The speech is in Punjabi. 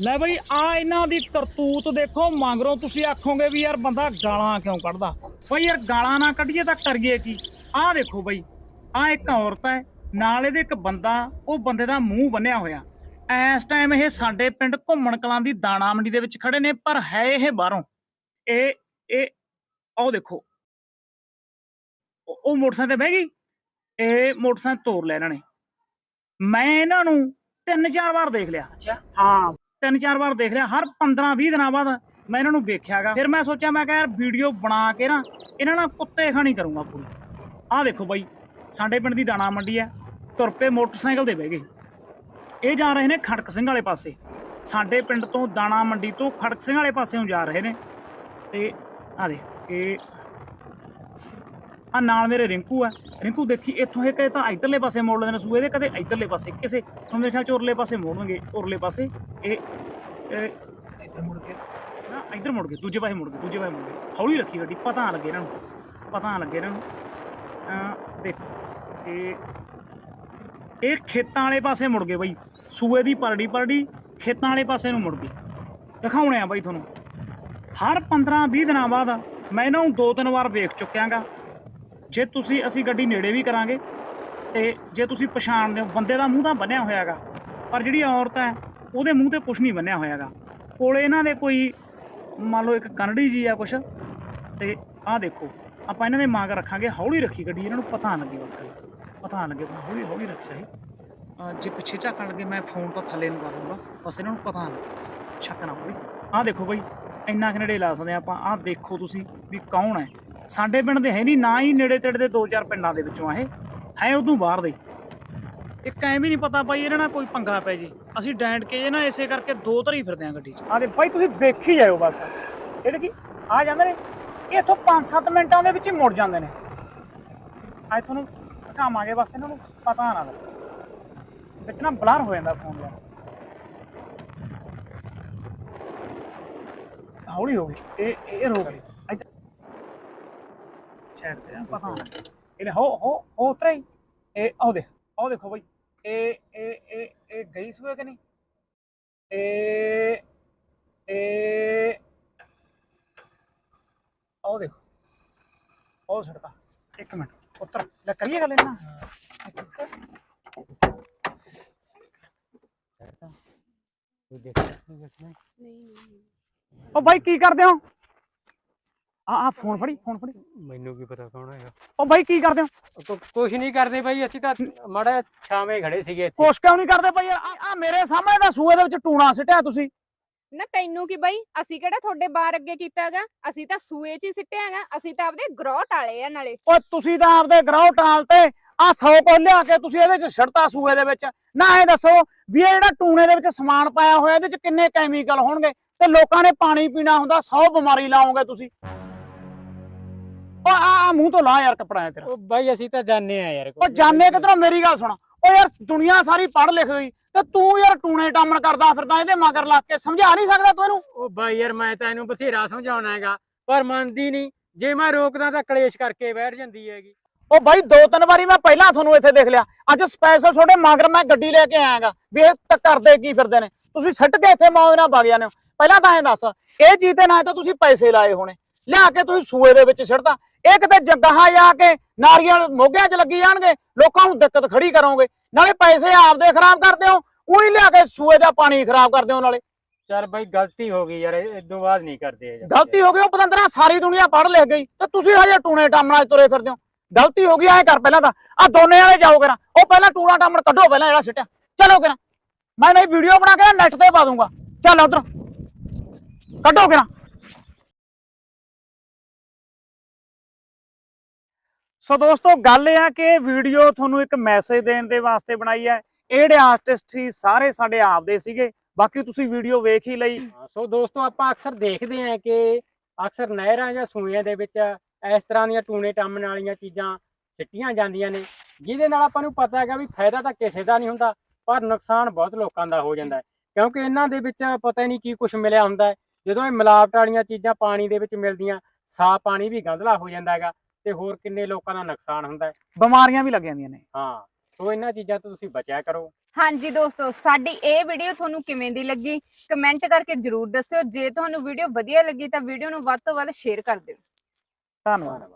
ਲੈ ਬਈ ਆ ਇਹਨਾਂ ਦੀ ਕਰਤੂਤ ਦੇਖੋ ਮੰਗਰੋਂ ਤੁਸੀਂ ਆਖੋਗੇ ਵੀ ਯਾਰ ਬੰਦਾ ਗਾਲਾਂ ਕਿਉਂ ਕੱਢਦਾ? ਬਈ ਯਾਰ ਗਾਲਾਂ ਨਾ ਕੱਢੀਏ ਤਾਂ ਕਰੀਏ ਕੀ? ਆਹ ਦੇਖੋ ਬਈ ਆ ਇੱਕ ਔਰਤ ਹੈ ਨਾਲ ਇਹਦੇ ਇੱਕ ਬੰਦਾ ਉਹ ਬੰਦੇ ਦਾ ਮੂੰਹ ਬੰਨਿਆ ਹੋਇਆ। ਇਸ ਟਾਈਮ ਇਹ ਸਾਡੇ ਪਿੰਡ ਘੁੰਮਣ ਕਲਾਂ ਦੀ ਦਾਣਾ ਮੰਡੀ ਦੇ ਵਿੱਚ ਖੜੇ ਨੇ ਪਰ ਹੈ ਇਹ ਬਾਹਰੋਂ। ਇਹ ਇਹ ਆਹ ਦੇਖੋ। ਉਹ ਉਹ ਮੋਟਰਸਾਈਕਲ ਤੇ ਬਹਿ ਗਈ। ਇਹ ਮੋਟਰਸਾਈਕਲ ਤੋੜ ਲਿਆ ਇਹਨਾਂ ਨੇ। ਮੈਂ ਇਹਨਾਂ ਨੂੰ ਤਿੰਨ ਚਾਰ ਵਾਰ ਦੇਖ ਲਿਆ। ਅੱਛਾ। ਹਾਂ। ਤਿੰਨ ਚਾਰ ਵਾਰ ਦੇਖ ਲਿਆ ਹਰ 15 20 ਦਿਨਾਂ ਬਾਅਦ ਮੈਂ ਇਹਨਾਂ ਨੂੰ ਵੇਖਿਆਗਾ। ਫਿਰ ਮੈਂ ਸੋਚਿਆ, ਮੈਂ ਕਿਹਾ ਯਾਰ ਵੀਡੀਓ ਬਣਾ ਕੇ ਨਾ ਇਹਨਾਂ ਨਾਲ ਕੁੱਤੇ ਖਾਣੀ ਕਰੂੰਗਾ ਪੂਰੀ। ਆਹ ਦੇਖੋ ਬਾਈ, ਸਾਡੇ ਪਿੰਡ ਦੀ ਦਾਣਾ ਮੰਡੀ ਹੈ, ਤੁਰ ਪਏ ਮੋਟਰਸਾਈਕਲ ਤੇ ਬਹਿ ਗਏ। ਇਹ ਜਾ ਰਹੇ ਨੇ ਖੜਕ ਸਿੰਘ ਵਾਲੇ ਪਾਸੇ। ਸਾਡੇ ਪਿੰਡ ਤੋਂ ਦਾਣਾ ਮੰਡੀ ਤੋਂ ਖੜਕ ਸਿੰਘ ਵਾਲੇ ਪਾਸੇ ਨੂੰ ਜਾ ਰਹੇ ਨੇ। ਤੇ ਆਹ ਦੇਖ, ਇਹ ਆ ਨਾਲ ਮੇਰੇ ਰਿੰਕੂ ਆ। ਰਿੰਕੂ ਦੇਖੀ, ਇੱਥੋਂ ਇਹ ਕਹੇ ਤਾਂ ਇਧਰਲੇ ਪਾਸੇ ਮੋੜ ਲੈਂਦੇ ਨੇ ਸੂਏ ਦੇ, ਕਦੇ ਇਧਰਲੇ ਪਾਸੇ ਕਿਸੇ। ਹੁਣ ਮੇਰੇ ਖਿਆਲ ਚ ਉਰਲੇ ਪਾਸੇ ਮੋੜਨਗੇ, ਉਰਲੇ ਪਾਸੇ। ਇਹ ਇੱਧਰ ਮੁੜ ਕੇ। ਨਾ, ਇੱਧਰ ਮੁੜ ਗਏ ਦੂਜੇ ਪਾਸੇ ਮੁੜ ਗਏ ਦੂਜੇ ਪਾਸੇ ਮੁੜ ਗਏ ਹੌਲੀ ਰੱਖੀ ਗੱਡੀ, ਪਤਾ ਨਾ ਲੱਗੇ ਇਹਨਾਂ ਨੂੰ, ਪਤਾ ਨਾ ਲੱਗੇ ਇਹਨਾਂ ਨੂੰ। ਦੇਖੋ, ਇਹ ਇਹ ਖੇਤਾਂ ਵਾਲੇ ਪਾਸੇ ਮੁੜ ਗਏ ਬਈ। ਸੂਏ ਦੀ ਪਰੜੀ ਪਰੜੀ, ਖੇਤਾਂ ਵਾਲੇ ਪਾਸੇ ਨੂੰ ਮੁੜ ਗਏ। ਦਿਖਾਉਣੇ ਆ ਬਾਈ ਤੁਹਾਨੂੰ। ਹਰ 15 20 ਦਿਨਾਂ ਬਾਅਦ ਮੈਂ ਇਹਨਾਂ ਨੂੰ ਦੋ ਤਿੰਨ ਵਾਰ ਵੇਖ ਚੁੱਕਿਆਗਾ। ਜੇ ਤੁਸੀਂ ਅਸੀਂ ਗੱਡੀ ਨੇੜੇ ਵੀ ਕਰਾਂਗੇ ਤੇ ਜੇ ਤੁਸੀਂ ਪਛਾਣਦੇ ਹੋ ਬੰਦੇ ਦਾ ਮੂੰਹ ਤਾਂ ਬੰਨਿਆ ਹੋਇਆਗਾ, ਪਰ ਜਿਹੜੀ ਔਰਤ ਹੈ, ਉਹਦੇ ਮੂੰਹ ਤੇ ਕੁਝ ਨਹੀਂ ਬੰਨਿਆ ਹੋਇਆਗਾ। ਕੋਲੇ ਇਹਨਾਂ ਦੇ ਕੋਈ, ਮੰਨ ਲਓ ਇੱਕ ਕਨੜੀ ਜੀ ਆ ਕੁਛ, ਤੇ ਆਹ ਦੇਖੋ, ਆਪਾਂ ਇਹਨਾਂ ਦੇ ਮਾਂਗ ਰੱਖਾਂਗੇ, ਹੌਲੀ ਰੱਖੀ ਗੱਡੀ, ਇਹਨਾਂ ਨੂੰ ਪਤਾ ਨਾ ਲੱਗੇ ਬਸ ਗੱਲ, ਪਤਾ ਨਾ ਲੱਗੇ ਹੌਲੀ ਹੌਲੀ ਰੱਖਿਆ ਹੀ ਜੇ ਪਿੱਛੇ ਝਾਕਣ ਲੱਗੇ, ਮੈਂ ਫੋਨ ਤੋਂ ਥੱਲੇ ਨੂੰ ਕਰ ਲੂੰਗਾ ਬਸ ਇਹਨਾਂ ਨੂੰ ਪਤਾ ਨਾ ਲੱਗੇ ਬਸ ਸ਼ੱਕ ਨਾ ਹੋਵੇ ਆਹ ਦੇਖੋ ਬਈ, ਇੰਨਾ ਕੁ ਨੇੜੇ ਲਾ ਸਕਦੇ ਹਾਂ ਆਪਾਂ, ਆਹ ਦੇਖੋ ਤੁਸੀਂ ਵੀ ਕੌਣ ਹੈ। ਸਾਡੇ ਪਿੰਡ ਦੇ ਹੈ ਨਹੀਂ, ਨਾ ਹੀ ਨੇੜੇ ਤੇੜੇ ਦੇ ਦੋ ਚਾਰ ਪਿੰਡਾਂ ਦੇ ਵਿੱਚੋਂ ਇਹ, ਹੈ ਉਦੋਂ ਬਾਹਰ ਦੇ। ਇੱਕ ਐਵੇਂ ਨਹੀਂ ਪਤਾ ਭਾਈ ਇਹਨਾਂ ਨਾਲ ਕੋਈ ਪੰਗਾ ਪੈ ਜੇ। ਅਸੀਂ ਡੈਂਡ ਕੇ ਜੇ ਨਾ ਇਸੇ ਕਰਕੇ ਦੋ ਧਰੀ ਫਿਰਦੇ ਆ ਗੱਡੀ 'ਚ। ਆ ਦੇ ਬਾਈ, ਤੁਸੀਂ ਵੇਖੀ ਜਾਇਓ ਬਸ। ਇਹ ਦੇਖੀ, ਆ ਜਾਂਦੇ ਨੇ, ਇਹ ਇੱਥੋਂ 5-7 ਮਿੰਟਾਂ ਦੇ ਵਿੱਚ ਹੀ ਮੁੜ ਜਾਂਦੇ ਨੇ। ਅੱਜ ਤੁਹਾਨੂੰ ਦਿਖਾਵਾਂਗੇ ਬਸ, ਇਹਨਾਂ ਨੂੰ ਪਤਾ ਨਾ ਲੱਗੇ। ਵਿੱਚ ਨਾ ਬਲਰ ਹੋ ਜਾਂਦਾ ਫੋਨ ਯਾਰ। ਹੌਲੀ ਹੋ ਗਈ। ਇਹ ਇਹ ਰੋਕ ਲਈ ਸਾਈਡ ਤੇ ਆ, ਪਤਾ ਨਾ ਇਹਨੇ ਹੋ ਹੋ ਹੋ ਉਤਰਿਆ ਹੀ ਇਹ ਆਹ ਦੇਖ ਆਹ ਦੇਖੋ ਬਈ ਇਹ ਇਹ ਇਹ ਇਹ ਗਈ ਸੂਏ ਕਿ ਨਹੀਂ ਇਹ ਇਹ ਆਹ ਦੇਖੋ ਆਹ ਛੜਤਾ ਇੱਕ ਮਿੰਟ ਉੱਤਰ ਲੈ ਕਰੀਏ ਗੱਲ ਇਹਨਾਂ ਉਹ ਬਾਈ ਕੀ ਕਰਦੇ ਹੋ ਆ ਆ ਫੋਨ ਫੜੀ ਫੋਨ ਫੜੀ। ਮੈਨੂੰ ਕੀ ਪਤਾ ਕੌਣ ਹੈਗਾ। ਉਹ ਬਾਈ ਕੀ ਕਰਦੇ ਹੋ? ਕੁਝ ਨਹੀਂ ਕਰਦੇ ਬਾਈ ਅਸੀਂ ਤਾਂ ਮਾੜਾ ਛਾਵੇਂ ਖੜੇ ਸੀਗੇ ਇੱਥੇ। ਕੁਛ ਕਿਉਂ ਨਹੀਂ ਕਰਦੇ ਬਾਈ? ਆ ਮੇਰੇ ਸਾਹਮਣੇ ਦਾ ਸੂਏ ਦੇ ਵਿੱਚ ਟੂਣਾ ਸਿੱਟਿਆ ਤੁਸੀਂ। ਨਾ ਤੈਨੂੰ ਕੀ ਬਈ? ਅਸੀਂ ਕਿਹੜਾ ਤੁਹਾਡੇ ਬਾਰ ਅੱਗੇ ਕੀਤਾਗਾ ਅਸੀਂ ਤਾਂ ਸੂਏ 'ਚ ਹੀ ਸਿੱਟਿਆਗਾ ਅਸੀਂ ਤਾਂ ਆਪਦੇ ਗਰੋਹ ਟਾਲੇ ਆ ਨਾਲੇ। ਓਏ ਤੁਸੀਂ ਤਾਂ ਆਪਦੇ ਗਰਾਹ ਟਾਲ ਤੇ ਆ 100 ਕੋ ਲਿਆ ਕੇ ਤੁਸੀਂ ਇਹਦੇ ਚ ਛੜਤਾ ਸੂਏ ਦੇ ਵਿੱਚ। ਨਾ ਇਹ ਦੱਸੋ ਵੀ ਇਹ ਜਿਹੜਾ ਟੂਣੇ ਦੇ ਵਿੱਚ ਸਮਾਨ ਪਾਇਆ ਹੋਇਆ ਇਹਦੇ ਚ ਕਿੰਨੇ ਕੈਮੀਕਲ ਹੋਣਗੇ? ਤੇ ਲੋਕਾਂ ਨੇ ਪਾਣੀ ਪੀਣਾ ਹੁੰਦਾ 100 ਬਿਮਾਰੀ ਲਾਓਗੇ ਤੁਸੀਂ। ਓ ਆ ਆ ਮੂੰਹ ਤੋਂ ਲਾ ਯਾਰ ਕੱਪੜਾ ਇਹ ਤੇਰਾ। ਉਹ ਬਾਈ ਅਸੀਂ ਤਾਂ ਜਾਣੇ ਆ ਯਾਰ ਉਹ ਜਾਣੇ ਕਿਧਰੋਂ ਮੇਰੀ ਗੱਲ ਸੁਣ। ਓ ਯਾਰ ਦੁਨੀਆ ਸਾਰੀ ਪੜ੍ਹ ਲਿਖ ਗਈ ਤੇ ਤੂੰ ਯਾਰ ਟੂਣੇ ਟਾਮਣ ਕਰਦਾ ਫਿਰਦਾ ਇਹਦੇ ਮਗਰ ਲੱਗ ਕੇ। ਸਮਝਾ ਨਹੀਂ ਸਕਦਾ ਤੂੰ ਇਹਨੂੰ? ਉਹ ਬਾਈ ਯਾਰ ਮੈਂ ਤਾਂ ਇਹਨੂੰ ਬਥੇਰਾ ਸਮਝਾਉਣਾ ਹੈਗਾ ਪਰ ਮੰਨਦੀ ਨਹੀਂ। ਜੇ ਮੈਂ ਰੋਕਦਾ ਤਾਂ ਕਲੇਸ਼ ਕਰਕੇ ਬੈਠ ਜਾਂਦੀ ਹੈਗੀ। ਉਹ ਬਾਈ ਦੋ ਤਿੰਨ ਵਾਰੀ ਮੈਂ ਪਹਿਲਾਂ ਤੁਹਾਨੂੰ ਇੱਥੇ ਦੇਖ ਲਿਆ। ਅੱਜ ਸਪੈਸ਼ਲ ਤੁਹਾਡੇ ਮਗਰ ਮੈਂ ਗੱਡੀ ਲੈ ਕੇ ਆਇਆਗਾ ਵੀ ਇਹ ਤਾਂ ਕਰਦੇ ਕੀ ਫਿਰਦੇ ਨੇ। ਤੁਸੀਂ ਸਿੱਟ ਕੇ ਇੱਥੇ ਮੌਜ ਨਾਲ ਵਗ ਜਾਂਦੇ ਹੋ। ਪਹਿਲਾਂ ਤਾਂ ਐਂ ਦੱਸ ਇਹ ਚੀਜ਼ ਤੇ ਨਾ ਤਾਂ ਤੁਸੀਂ ਪੈਸੇ ਲਾਏ ਹੋਣੇ। ਲਿਆ ਕੇ ਤੁਸੀਂ ਸੂਏ ਦੇ ਵਿੱਚ ਸਿੱਟਦਾ। ਇਹ ਕਿਤੇ ਜਗਾਹਾਂ ਜਾ ਕੇ ਨਾਰੀਅਲ ਮੋਗਿਆਂ 'ਚ ਲੱਗੀ ਜਾਣਗੇ ਲੋਕਾਂ ਨੂੰ ਦਿੱਕਤ ਖੜੀ ਕਰੋਗੇ। ਨਾਲੇ ਪੈਸੇ ਆਪਦੇ ਖਰਾਬ ਕਰਦੇ ਹੋ ਉਹੀ ਲਿਆ ਕੇ ਸੂਏ ਦਾ ਪਾਣੀ ਖਰਾਬ ਕਰਦੇ ਹੋ ਨਾਲੇ। ਚੱਲ ਬਾਈ ਗਲਤੀ ਹੋ ਗਈ ਯਾਰ ਇਦੋਂ ਬਾਅਦ ਨਹੀਂ ਕਰਦੇ ਇਹ ਗਲਤੀ ਹੋ ਗਈ ਉਹ ਪਤੰਦਰਾ ਸਾਰੀ ਦੁਨੀਆ ਪੜ੍ਹ ਲਿਖ ਗਈ ਤੇ ਤੁਸੀਂ ਹਜੇ ਟੂਣੇ ਟਾਮਣਾ ਤੁਰੇ ਫਿਰਦੇ ਹੋ। ਗਲਤੀ ਹੋ ਗਈ ਐ ਕਰ ਪਹਿਲਾਂ ਤਾਂ। ਆ ਦੋਨੇ ਵਾਲੇ ਜਾਓ ਕਰਾਂ। ਉਹ ਪਹਿਲਾਂ ਟੂਣਾ ਟਾਮਣ ਕੱਢੋ ਪਹਿਲਾਂ ਜਿਹੜਾ ਸਿੱਟਿਆ। ਚਲੋ ਕਰਾਂ। ਮੈਂ ਨਹੀਂ ਵੀਡੀਓ ਬਣਾ ਕੇ ਨੈਟ ਤੇ ਪਾ ਦੂੰਗਾ। ਚੱਲ ਉਧਰ। ਕੱਢੋ ਕਰਾਂ। ਸੋ ਦੋਸਤੋ, ਗੱਲ ਇਹ ਆ ਕਿ ਵੀਡੀਓ ਤੁਹਾਨੂੰ ਇੱਕ ਮੈਸੇਜ ਦੇਣ ਦੇ ਵਾਸਤੇ ਬਣਾਈ ਹੈ। ਇਹ ਜਿਹੜੇ ਆਰਟਿਸਟ ਸੀ, ਸਾਰੇ ਸਾਡੇ ਆਪਦੇ ਸੀਗੇ। ਬਾਕੀ ਤੁਸੀਂ ਵੀਡੀਓ ਵੇਖ ਹੀ ਲਈ। ਸੋ ਦੋਸਤੋ, ਆਪਾਂ ਅਕਸਰ ਦੇਖਦੇ ਹਾਂ ਕਿ ਅਕਸਰ ਨਹਿਰਾਂ ਜਾਂ ਸੂਇਆਂ ਦੇ ਵਿੱਚ ਇਸ ਤਰ੍ਹਾਂ ਦੀਆਂ ਟੂਣੇ ਟਾਮਣ ਵਾਲੀਆਂ ਚੀਜ਼ਾਂ ਸਿੱਟੀਆਂ ਜਾਂਦੀਆਂ ਨੇ, ਜਿਹਦੇ ਨਾਲ ਆਪਾਂ ਨੂੰ ਪਤਾ ਹੈਗਾ ਵੀ ਫਾਇਦਾ ਤਾਂ ਕਿਸੇ ਦਾ ਨਹੀਂ ਹੁੰਦਾ, ਪਰ ਨੁਕਸਾਨ ਬਹੁਤ ਲੋਕਾਂ ਦਾ ਹੋ ਜਾਂਦਾ ਹੈ। ਕਿਉਂਕਿ ਇਹਨਾਂ ਦੇ ਵਿੱਚ ਪਤਾ ਨਹੀਂ ਕੀ ਕੁਝ ਮਿਲਿਆ ਹੁੰਦਾ ਜਦੋਂ ਇਹ ਮਿਲਾਵਟ ਵਾਲੀਆਂ ਚੀਜ਼ਾਂ ਪਾਣੀ ਦੇ ਵਿੱਚ ਮਿਲਦੀਆਂ, ਸਾਫ਼ ਪਾਣੀ ਵੀ ਗੰਧਲਾ ਹੋ ਜਾਂਦਾ ਹੈਗਾ। ਤੇ ਹੋਰ ਕਿੰਨੇ ਲੋਕਾਂ ਦਾ ਨੁਕਸਾਨ ਹੁੰਦਾ ਹੈ? ਬਿਮਾਰੀਆਂ ਵੀ ਲੱਗ ਜਾਂਦੀਆਂ ਨੇ। ਹਾਂ ਸੋ ਇਹਨਾਂ ਚੀਜ਼ਾਂ ਤੋਂ ਤੁਸੀਂ ਬਚਿਆ ਕਰੋ। ਹਾਂਜੀ ਦੋਸਤੋ ਸਾਡੀ ਇਹ ਵੀਡੀਓ ਤੁਹਾਨੂੰ ਕਿਵੇਂ ਦੀ ਲੱਗੀ? ਕਮੈਂਟ ਕਰਕੇ ਜਰੂਰ ਦੱਸਿਓ। ਜੇ ਤੁਹਾਨੂੰ ਵੀਡੀਓ ਵਧੀਆ ਲੱਗੀ ਤਾਂ ਵੀਡੀਓ ਨੂੰ ਵੱਧ ਤੋਂ ਵੱਧ ਸ਼ੇਅਰ ਕਰ ਦਿਓ। ਧੰਨਵਾਦ।